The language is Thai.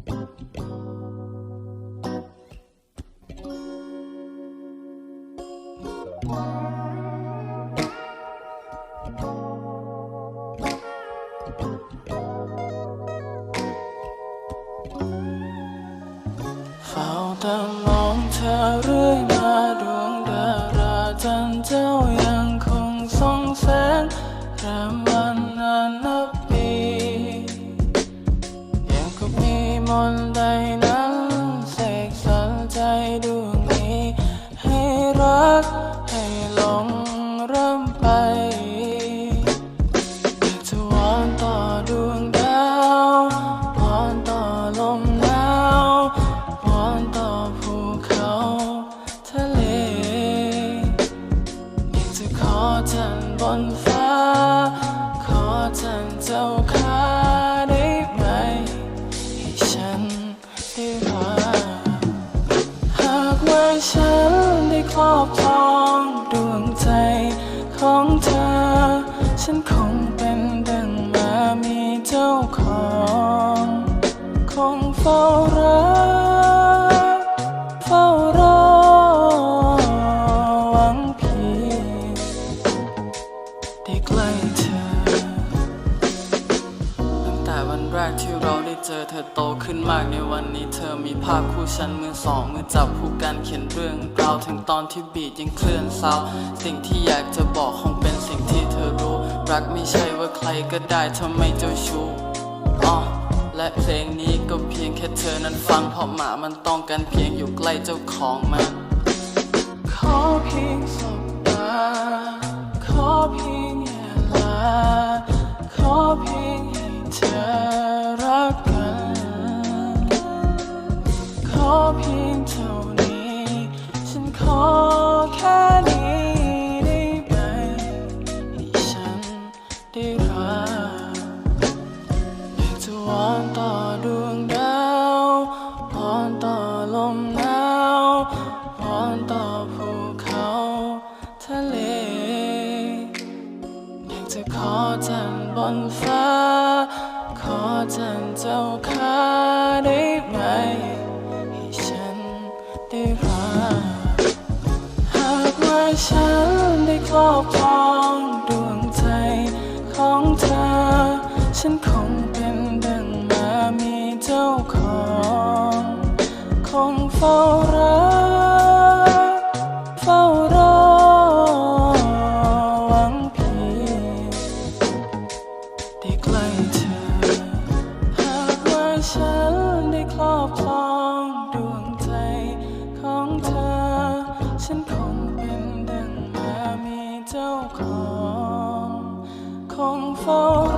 เฝ้าแต่มองเธอเรื่อยมาดวงดาราจันเจ้ายังคงส่องแสงแรมวันนาน มนต์ใดนั้นเสกสรรใจดวงนี้ ให้รักให้หลงเริ่มไปจะวอนต่อดวงดาววอนต่อลมหนาววอนต่อภูเขาทะเลจะขอจันทร์บนฟ้า ขอจันทร์เจ้าข้า ได้รักหากว่าฉันได้ครอบครองดวงใจของเธอ ฉันคงเป็นดังมามีเจ้าของ คงเฝ้าร วันแรกที่เราได้เจอเธอโตขึ้นมากในวันนี้เธอมีภาพคู่ฉันมือสองมือจับคู่กันเขียนเรื่องราวถึงตอนที่บีดยังเคลื่อนเศร้าสิ่งที่อยากจะบอกคงเป็นสิ่งที่เธอรู้ รักไม่ใช่ว่าใครก็ได้ทำไมเจ้าชู้อ๋อและเพลงนี้ก็เพียงแค่เธอนั้นฟังเพราะหมามันต้องการเพียงอยู่ใกล้เจ้าของมันขอเพียงสบต ต่อดวงดาววอนต่อลมหนาววอนต่อภูเขาทะเล อยากจะขอจันบนฟ้า ขอจันเจ้าข้าได้ไหม ให้ฉันได้รักหากว่าฉันได้ครอบครองดวงใจของเธอ ฉันค เฝ้ารักเฝ้ารอหวังเพียงได้ใกล้เธอ หากว่าฉันได้ครอบครองดวงใจของเธอ ฉันคงเป็นดังมามีเจ้าของ คงเฝ้า